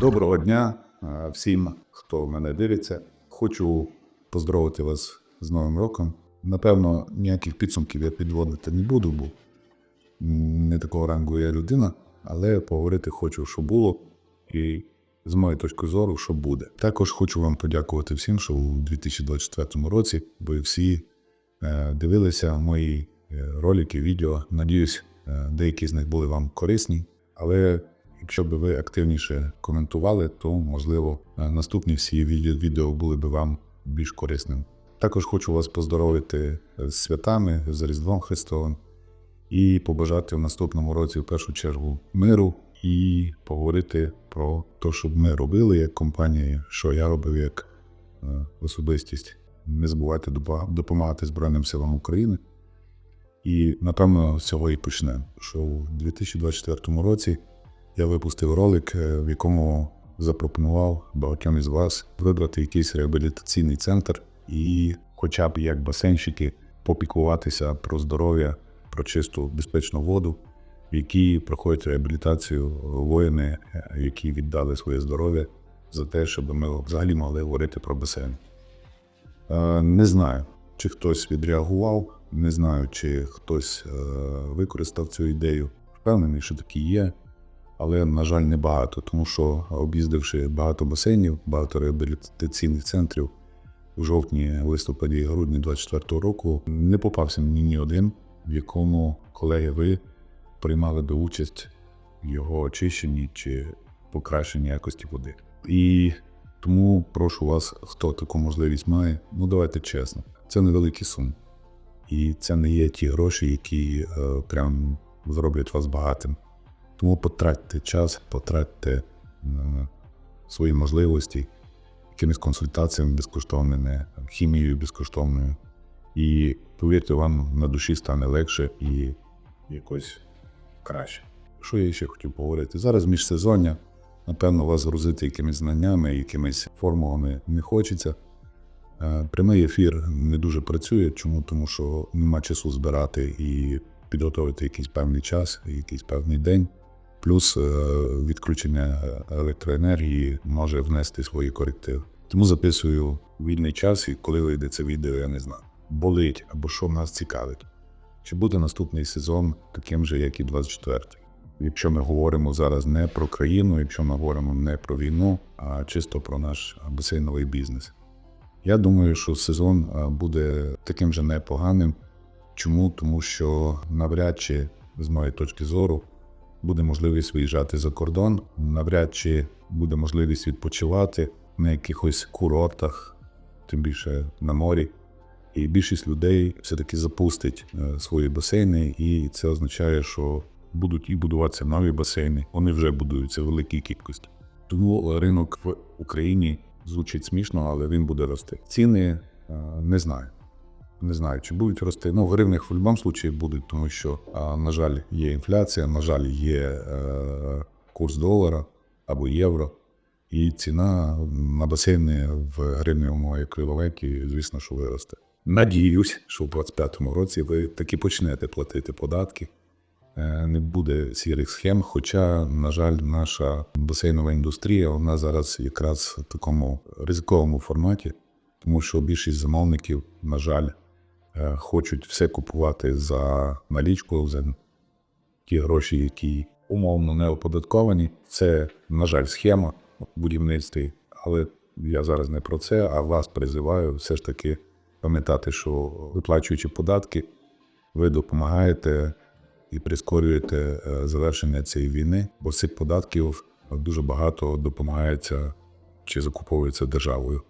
Доброго дня е, всім, хто мене дивиться. Хочу поздоровити вас з Новим роком. Напевно, ніяких підсумків я підводити не буду, бо не такого рангу я людина, але поговорити хочу, що було, і з моєї точки зору, що буде. Також хочу вам подякувати всім, що у 2024 році ви всі е, дивилися мої е, ролики, відео. Надіюсь, деякі з них були вам корисні. Але якщо б ви активніше коментували, то можливо е, наступні всі відео, були б вам більш корисними. Також хочу вас поздоровити з святами, з Різдвом Христовим і побажати в наступному році в першу чергу миру і поговорити про те, що ми робили як компанія, що я робив як е, особистість. Не забувайте допомагати Збройним силам України. І напевно з цього і почнемо. Що у 2024 році я випустив ролик, е, в якому запропонував багатьом із вас вибрати якийсь реабілітаційний центр і, хоча б як басейнщики, попіклуватися про здоров'я, про чисту безпечну воду, в якій проходять реабілітацію воїни, е, які віддали своє здоров'я за те, щоб ми взагалі могли говорити про басейн. Е, Не знаю, чи хтось відреагував, не знаю, чи хтось використав цю ідею. Впевнений, що такі є, але, на жаль, не багато, тому що об'їздивши багато басейнів, багато реабілітаційних центрів у жовтні, листопаді грудні 24-го року, не попався мені ні один, в якому колеги ви приймали би участь в його очищенні чи покращенні якості води. І тому прошу вас, хто таку можливість має, ну давайте чесно, це невеликі суми. І це не є ті гроші, які е, прям зроблять вас багатим. Тому потратьте час, потратьте е, свої можливості якимись консультаціями безкоштовними, хімією безкоштовною. І повірте, вам на душі стане легше і якось краще. Що я ще хотів поговорити? Зараз міжсезоння, напевно, вас грузити якимись знаннями, якимись формулами не хочеться. Е, Прямий ефір не дуже працює. Чому? Тому що нема часу збирати і підготовити якийсь певний час, якийсь певний день. Плюс е, відключення електроенергії може внести свої корективи. Тому записую вільний час, і коли вийде це відео, я не знаю. Болить або що нас цікавить. Чи буде наступний сезон таким же, як і 24-й? Якщо ми говоримо зараз не про країну, якщо ми говоримо не про війну, а чисто про наш басейновий бізнес. Я думаю, що сезон буде таким же непоганим. Чому? Тому що навряд чи, з моєї точки зору, буде можливість виїжджати за кордон, навряд чи буде можливість відпочивати на якихось курортах, тим більше на морі. І більшість людей все-таки запустить е, свої басейни, і це означає, що будуть і будуватися нові басейни. Вони вже будуються в великій кількості. Тому ринок в Україні звучить смішно, але він буде рости. Ціни е, не знаю. Не знаю, чи будуть рости. Ну, в гривнях в будь-якому випадку будуть, тому що, на жаль, є інфляція, на жаль, є е, курс долара або євро, і ціна на басейни в гривневому еквіваленті, звісно, що виросте. Надіюсь, що в 2025 році ви таки почнете платити податки. Е, Не буде сірих схем, хоча, на жаль, наша басейнова індустрія вона зараз якраз в такому ризиковому форматі, тому що більшість замовників, на жаль, хочуть все купувати за налічку, за ті гроші, які умовно не оподатковані. Це, на жаль, схема в будівництві, але я зараз не про це, а вас призиваю все ж таки пам'ятати, що виплачуючи податки, ви допомагаєте і прискорюєте е, завершення цієї війни, бо цих податків дуже багато допомагається чи закуповується державою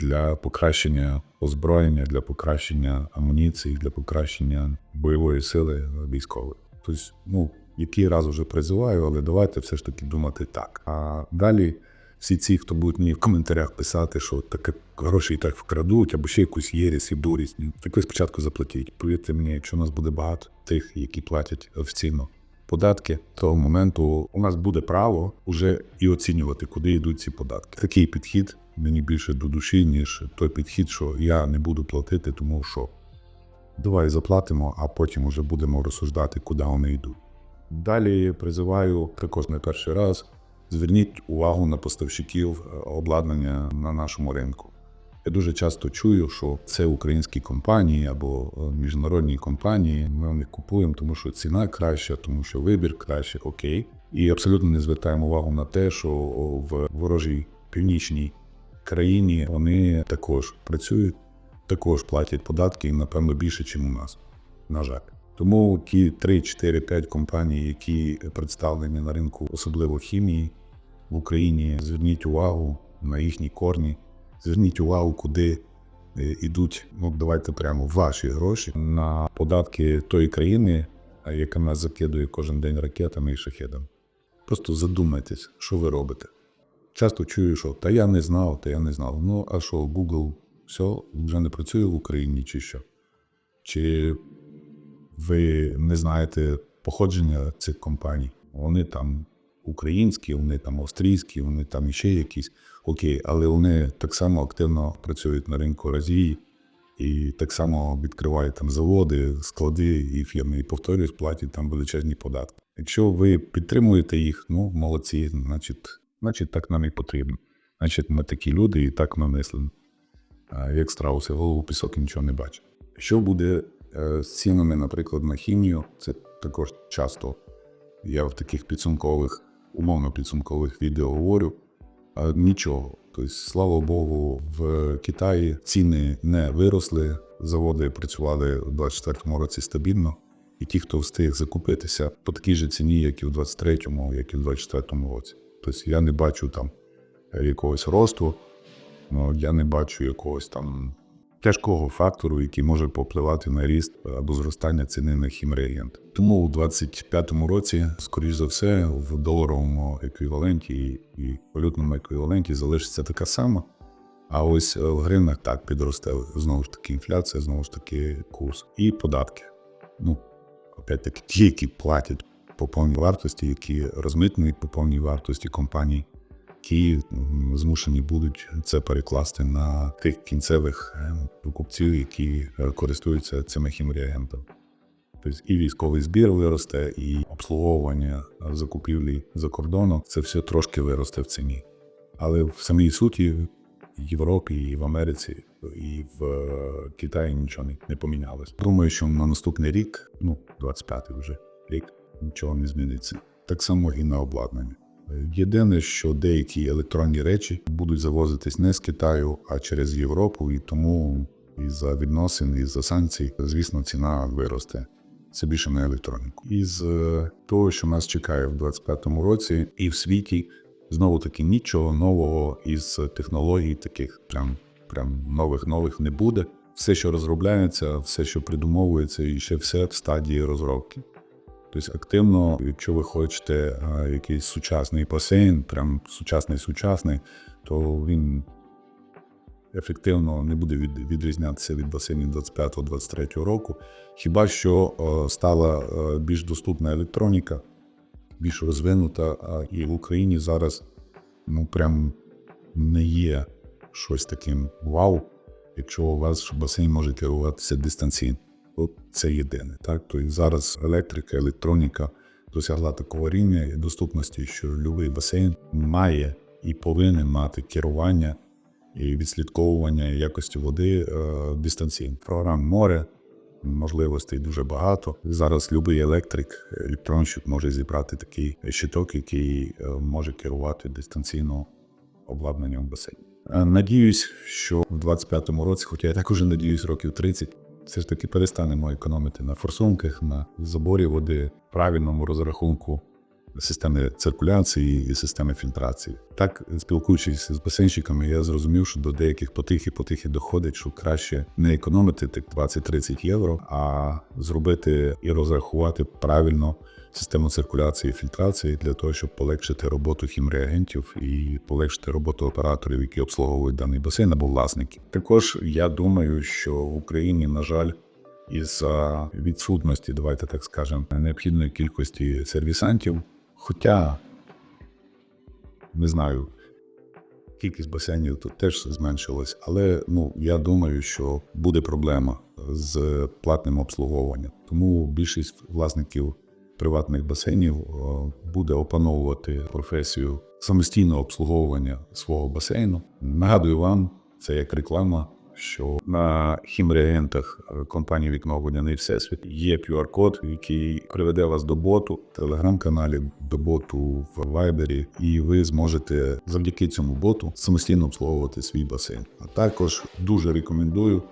для покращення озброєння, для покращення амуніції, для покращення бойової сили військової. Тобто, ну, який раз вже призиваю, але давайте все ж таки думати так. А далі всі ці, хто будуть мені в коментарях писати, що таке гроші і так вкрадуть, або ще якусь єрість і дурість. Так ви спочатку заплатіть. Повірте мені, якщо у нас буде багато тих, які платять офіційно податки, того моменту у нас буде право вже і оцінювати, куди йдуть ці податки. Такий підхід мені більше до душі, ніж той підхід, що я не буду платити, тому що давай заплатимо, а потім вже будемо розсуждати, куди вони йдуть. Далі призиваю також не перший раз Зверніть увагу на поставщиків е, обладнання на нашому ринку. Я дуже часто чую, що це українські компанії або е, міжнародні компанії. Ми в купуємо, тому що ціна краща, тому що вибір краще, окей. І абсолютно не звертаємо увагу на те, що в ворожій північній країні вони також працюють, також платять податки, і, напевно, більше, ніж у нас. На жаль. Тому ті 3, 4, 5 компаній, які представлені на ринку, особливо хімії в Україні, зверніть увагу на їхні корні, зверніть увагу, куди е, йдуть, ну давайте прямо ваші гроші на податки тої країни, яка нас закидує кожен день ракетами і шахедами. Просто задумайтесь, що ви робите. Часто чую, що та я не знав, та я не знав. Ну, а що, Google все вже не працює в Україні, чи що? Чи ви не знаєте походження цих компаній? Вони там українські, вони там австрійські, вони там іще якісь. Окей, але вони так само активно працюють на ринку Росії і так само відкривають там заводи, склади і фірми. І повторюсь, платять там величезні податки. Якщо ви підтримуєте їх, ну молодці, значить, значить так нам і потрібно. Значить, ми такі люди і так. А Як страуси, голову пісок нічого не бачить. Що буде е, з цінами, наприклад, на хімію, це також часто я в таких підсумкових, умовно підсумкових відео говорю. А нічого. Тобто, слава Богу, в Китаї ціни не виросли, заводи працювали у 2024 році стабільно, і ті, хто встиг закупитися по такій же ціні, як і в 2023, як і в 2024 році. Тобто я не бачу там якогось росту, ну, я не бачу якогось там тяжкого фактору, який може попливати на ріст або зростання ціни на хімреагент. Тому у 2025 році, скоріш за все, в доларовому еквіваленті і валютному еквіваленті залишиться така сама. А ось е, в гривнах так підросте знову ж таки інфляція, знову ж таки курс і податки. Ну, опять-таки, ті, які платять по повній вартості, які розмитнюють по повній вартості компаній, які змушені будуть це перекласти на тих кінцевих е, покупців, які е, користуються цими хімреагентами. Тобто і військовий збір виросте, і обслуговування закупівлі за кордоном це все трошки виросте в ціні. Але в самій суті в Європі, і в Америці, і в е, Китаї нічого не помінялось. Думаю, що на наступний рік, ну 25-й вже рік, нічого не зміниться. Так само і на обладнання. Е, Єдине, що деякі електронні речі будуть завозитись не з Китаю, а через Європу, і тому із-за відносин, із-за санкцій, звісно, ціна виросте. Це більше на електроніку. Із е, того, що нас чекає в 2025 році, і в світі знову таки нічого нового із технологій, таких прям, прям нових нових не буде. Все, що розробляється, все, що придумовується, і ще все в стадії розробки. Тобто активно, якщо ви хочете якийсь сучасний басейн, прям сучасний сучасний, то він ефективно не буде від, відрізнятися від басейнів 25-23 року. Хіба що стала більш доступна електроніка, більш розвинута, і в Україні зараз ну прям не є щось таким вау, якщо у вас басейн може керуватися дистанційно. От це єдине. Так? Тобто зараз електрика, електроніка досягла такого рівня і доступності, що будь-який басейн має і повинен мати керування і відслідковування якості води е, дистанційно. Програм море, можливостей дуже багато. Зараз будь-який електрик, електронщик може зібрати такий щиток, який е, може керувати дистанційно обладнанням басейну. Е, Надіюсь, що в 25-му році, хоча я так уже надіюсь, років 30, все ж таки перестанемо економити на форсунках, на заборі води, правильному розрахунку системи циркуляції і системи фільтрації. Так, спілкуючись з басейнщиками, я зрозумів, що до деяких потихи-потихи доходить, що краще не економити тих 20-30 євро, а зробити і розрахувати правильно систему циркуляції і фільтрації для того, щоб полегшити роботу хімреагентів і полегшити роботу операторів, які обслуговують даний басейн або власників. Також я думаю, що в Україні, на жаль, із відсутності, давайте так скажемо, необхідної кількості сервісантів. Хоча не знаю, кількість басейнів тут теж зменшилась, але ну я думаю, що буде проблема з платним обслуговуванням. Тому більшість власників приватних басейнів буде опановувати професію самостійного обслуговування свого басейну. Нагадую вам, це як реклама, що на хімреагентах е, компанії Вікно Водяний Всесвіт є QR-код, який приведе вас до боту, в телеграм-каналі, до боту в Вайбері, і ви зможете завдяки цьому боту самостійно обслуговувати свій басейн. А також дуже рекомендую.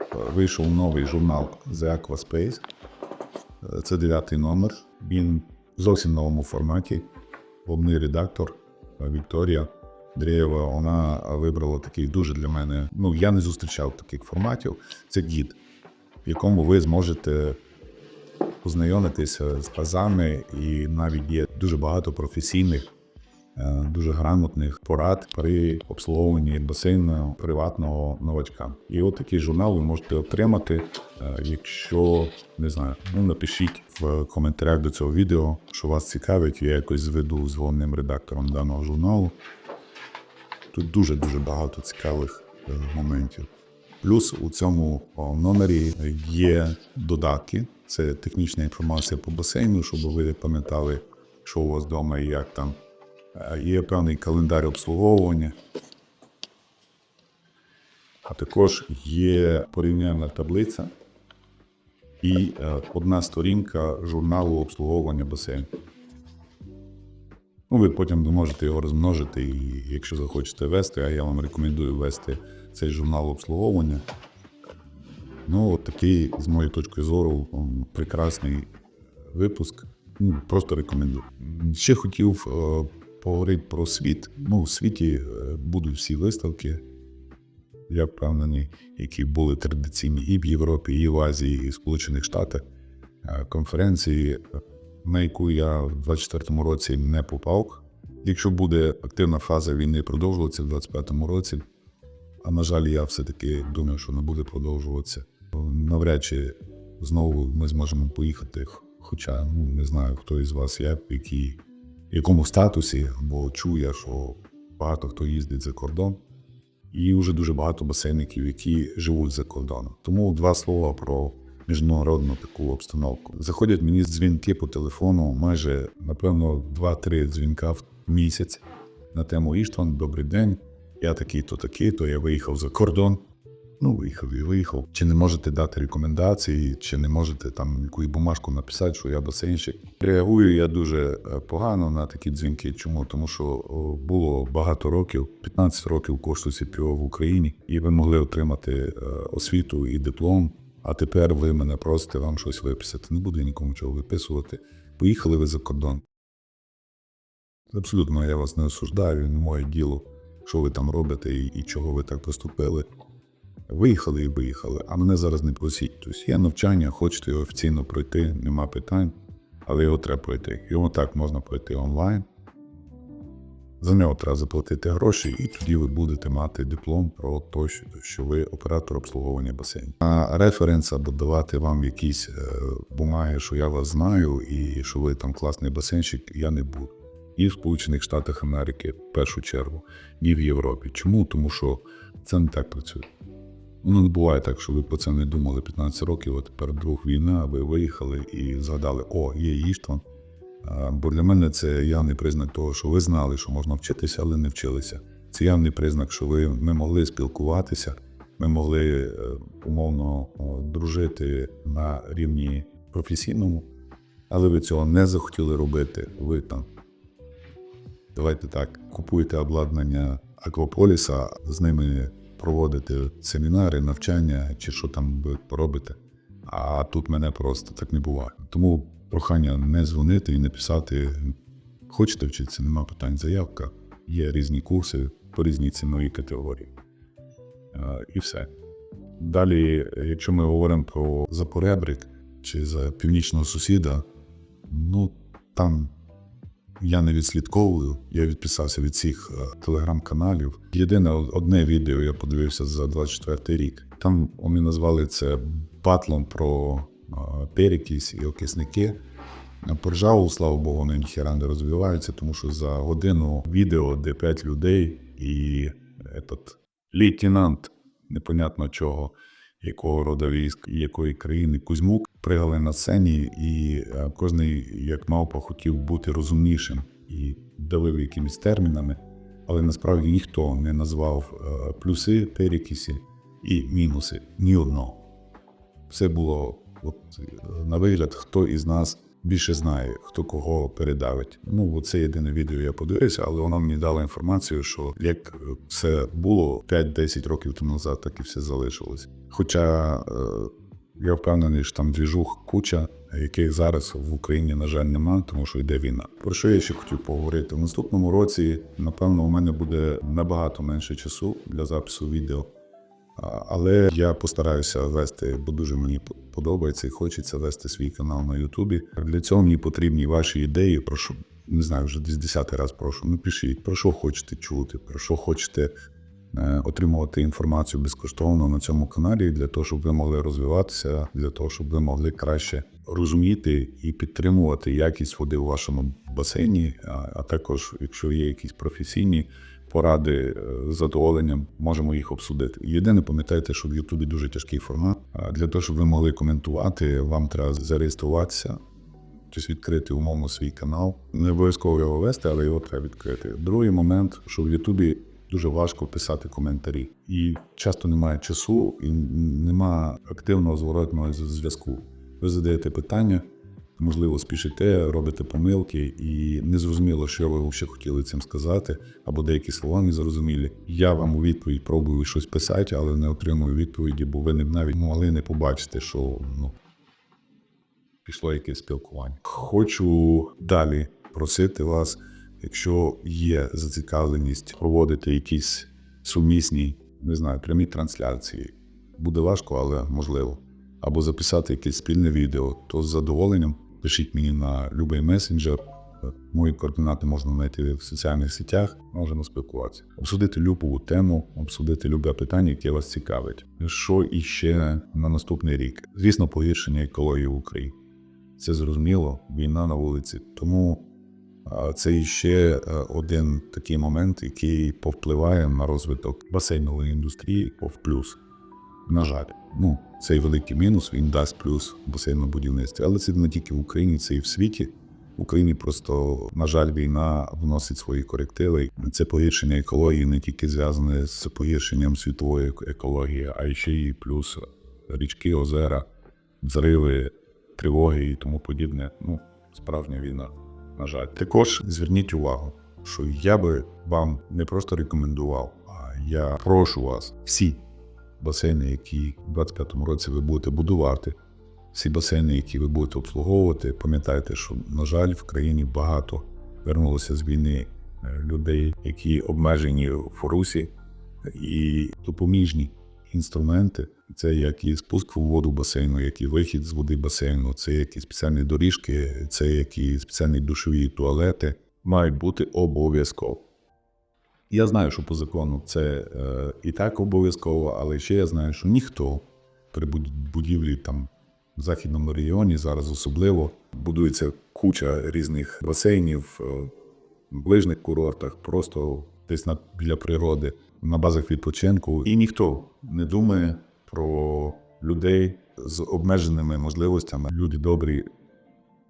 е, Вийшов новий журнал The Aqua Space. Е, Це дев'ятий номер. Він в зовсім новому форматі. Головний редактор Вікторія Дрєєва, вона вибрала такий дуже для мене. Ну, я не зустрічав таких форматів. Це гід, в якому ви зможете познайомитися з пазами, і навіть є дуже багато професійних, е, дуже грамотних порад при обслуговуванні басейну приватного новачка. І от такий журнал ви можете отримати, е, якщо не знаю, ну напишіть в коментарях до цього відео, що вас цікавить. Я якось зведу з головним редактором даного журналу. Тут дуже дуже багато цікавих е, моментів. Плюс у цьому номері є додатки. Це технічна інформація по басейну, щоб ви пам'ятали, що у вас вдома і як там. Е, Є певний календар обслуговування. А також є порівняльна таблиця і е, одна сторінка журналу обслуговування басейну. Ну, ви потім можете його розмножити, і якщо захочете вести, а я вам рекомендую вести цей журнал обслуговування. Ну, от такий, з моєї точки зору, прекрасний випуск. Ну, просто рекомендую. Ще хотів е, поговорити про світ. Ну, у світі е, будуть всі виставки, я впевнений, які були традиційні і в Європі, і в Азії, і в Сполучених Штатах. Е, Конференції, на яку я в 24-му році не попав. Якщо буде активна фаза війни продовжуватися в 25-му році, а на жаль, я все-таки думаю, що не буде продовжуватися. Навряд чи знову ми зможемо поїхати. Хоча ну, не знаю, хто із вас є, в якому статусі, бо чує, що багато хто їздить за кордон, і вже дуже багато басейників, які живуть за кордоном. Тому два слова про міжнародну таку обстановку. Заходять мені дзвінки по телефону, майже напевно 2-3 дзвінка в місяць на тему Іштван, добрий день. Я такий, то такий, то я виїхав за кордон. Ну, виїхав і виїхав. Чи не можете дати рекомендації, чи не можете там якусь бумажку написати, що я басейнщик. Реагую я дуже е, погано на такі дзвінки. Чому? Тому що було багато років, 15 років коштує СПО в Україні, і ви могли отримати е, освіту і диплом. А тепер ви мене просите вам щось виписати. Не буду я нікому чого виписувати. Поїхали ви за кордон. Абсолютно я вас не осуждаю, не моє діло, що ви там робите і, і чого ви так поступили. Виїхали і виїхали, а мене зараз не просіть. Тобто є навчання, хочете його офіційно пройти, нема питань, але його треба пройти. Його так можна пройти онлайн. За нього треба заплатити гроші, і тоді ви будете мати диплом про те, що- ви оператор обслуговування басейнів. А референс або давати вам якісь е, бумаги, що я вас знаю, і що ви там класний басейнщик, я не буду. І в Сполучених Штатах Америки в першу чергу, і в Європі. Чому? Тому що це не так працює. Ну, не буває так, що ви про це не думали 15 років, а тепер вдруг війна, ви виїхали і згадали, о, є Іштван. Бо для мене це явний признак того, що ви знали, що можна вчитися, але не вчилися. Це явний признак, що ви ми могли спілкуватися, ми могли е, умовно дружити на рівні професійному, але ви цього не захотіли робити. Ви там давайте так, купуєте обладнання Акваполіса, з ними проводите семінари, навчання чи що там ви поробите. А тут мене просто так не буває. Тому прохання не дзвонити і не писати. Хочете вчитися, нема питань. Заявка. Є різні курси по різній ціновій категорії. Е, І все. Далі, якщо ми говоримо про Запоребрик чи за північного сусіда, ну там я не відслідковую, я відписався від всіх е, телеграм-каналів. Єдине одне відео я подивився за 24 рік. Там вони назвали це батлом про перекись і окисники. По ржаву, слава Богу, вони ніхера не розвиваються, тому що за годину відео, де 5 людей, і этот лейтенант, непонятно чого, якого рода військ і якої країни Кузьмук пригали на сцені, і е, кожний, як мавпа, хотів бути розумнішим і давив якимись термінами, але насправді ніхто не назвав е, плюси перекисі і мінуси ні одного. Все було от, е, на вигляд, хто із нас більше знає, хто кого передавить. Ну, це єдине відео я подивився, але воно мені дало інформацію, що як все було 5-10 років тому назад, так і все залишилось. Хоча е, я впевнений, що там двіжух куча, яких зараз в Україні, на жаль, нема, тому що йде війна. Про що я ще хотів поговорити? В наступному році, напевно, у мене буде набагато менше часу для запису відео. Але я постараюся вести, бо дуже мені подобається і хочеться вести свій канал на Ютубі. Для цього мені потрібні ваші ідеї. Прошу, не знаю, вже десь десятий раз прошу. Напишіть, про що хочете чути, про що хочете е, отримувати інформацію безкоштовно на цьому каналі, для того, щоб ви могли розвиватися, для того, щоб ви могли краще розуміти і підтримувати якість води у вашому басейні, а також, якщо є якісь професійні поради е, з задоволенням можемо їх обсудити. Єдине, пам'ятайте, що в Ютубі дуже тяжкий формат. А Для того, щоб ви могли коментувати, вам треба зареєструватися, тобто відкрити умовно свій канал. Не обов'язково його вести, але його треба відкрити. Другий момент, що в Ютубі дуже важко писати коментарі, і часто немає часу, і немає активного зворотного зв'язку. Ви задаєте питання, можливо, спішите, робите помилки, і незрозуміло, що ви ще хотіли цим сказати, або деякі слова незрозумілі. Я вам у відповідь пробую щось писати, але не отримую відповіді, бо ви не навіть могли не побачити, що ну, пішло якесь спілкування. Хочу далі просити вас, якщо є зацікавленість проводити якісь сумісні, не знаю, прямі трансляції. Буде важко, але можливо. Або записати якесь спільне відео, то з задоволенням пишіть мені на будь-який месенджер. Мої координати можна знайти в соціальних сетях, можемо спілкуватися. Обсудити любу тему, обсудити любе питання, яке вас цікавить. Що іще на наступний рік? Звісно, погіршення екології в Україні. Це зрозуміло, війна на вулиці. Тому це іще е, один такий момент, який повпливає на розвиток басейнової індустрії в плюс. На жаль, ну цей великий мінус він дасть плюс в басейному будівництві. Але це не тільки в Україні, це і в світі. В Україні просто, на жаль, війна вносить свої корективи. Це погіршення екології не тільки зв'язане з погіршенням світової екології, а ще й плюс річки, озера, взриви, тривоги і тому подібне. Ну, справжня війна, на жаль. Також зверніть увагу, що я би вам не просто рекомендував, а я прошу вас всі басейни, які в 25-му році ви будете будувати, всі басейни, які ви будете обслуговувати, пам'ятайте, що, на жаль, в країні багато вернулося з війни е, людей, які обмежені в форусі, і допоміжні інструменти. Це як і спуск в воду басейну, як і вихід з води басейну, це як і спеціальні доріжки, це як і спеціальні душові туалети, мають бути обов'язково. Я знаю, що по закону це е, і так обов'язково, але ще я знаю, що ніхто при будівлі там в західному регіоні зараз особливо будується куча різних басейнів е, в ближних курортах, просто десь на, біля природи, на базах відпочинку. І ніхто не думає про людей з обмеженими можливостями. Люди добрі,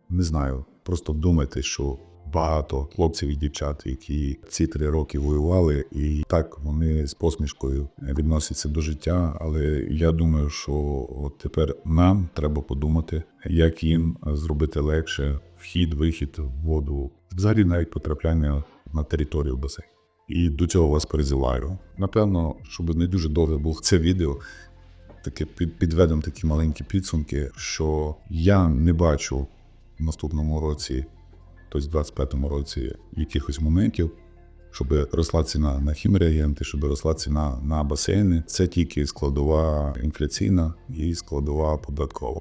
не знаю, просто думайте, що багато хлопців і дівчат, які ці три роки воювали, і так вони з посмішкою відносяться до життя. Але я думаю, що от тепер нам треба подумати, як їм зробити легше вхід, вихід в воду, взагалі навіть потрапляння на територію басейну. І до цього вас призиваю. Напевно, щоб не дуже довго було це відео, таке під, підведемо такі маленькі підсумки, що я не бачу в наступному році, тобто в 25-му році, якихось моментів, щоб росла ціна на хімреагенти, щоб росла ціна на басейни. Це тільки складова інфляційна і складова податкова.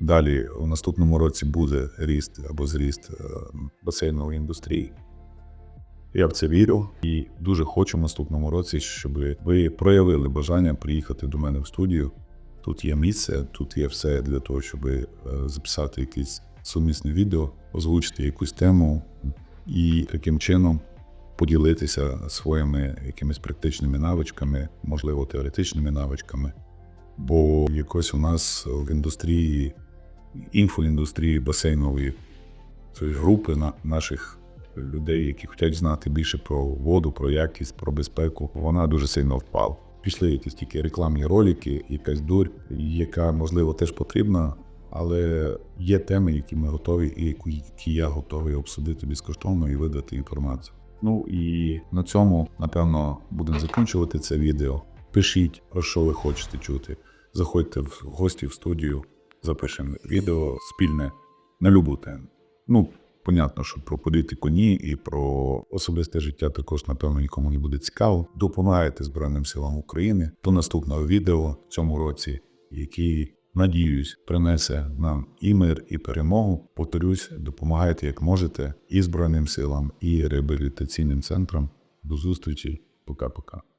Далі у наступному році буде ріст або зріст е, басейнової індустрії. Я в це вірю і дуже хочу в наступному році, щоб ви проявили бажання приїхати до мене в студію. Тут є місце, тут є все для того, щоб е, записати якесь сумісне відео, озвучити якусь тему і таким чином поділитися своїми якимись практичними навичками, можливо, теоретичними навичками. Бо якось у нас в індустрії, інфоіндустрії басейнової групи на наших людей, які хочуть знати більше про воду, про якість, про безпеку, вона дуже сильно впала. Пішли якісь тільки рекламні ролики, якась дурь, яка можливо теж потрібна, але є теми, які ми готові, і які я готовий обсудити безкоштовно і видати інформацію. Ну і на цьому, напевно, будемо закінчувати це відео. Пишіть, про що ви хочете чути. Заходьте в гості в студію, запишемо відео спільне на любу тему. Ну, понятно, що про політику ні, і про особисте життя також, напевно, нікому не буде цікаво. Допомагайте Збройним силам України до наступного відео в цьому році, який, надіюсь, принесе нам і мир, і перемогу. Повторюсь, допомагайте як можете і Збройним силам, і реабілітаційним центрам. До зустрічі. Пока-пока.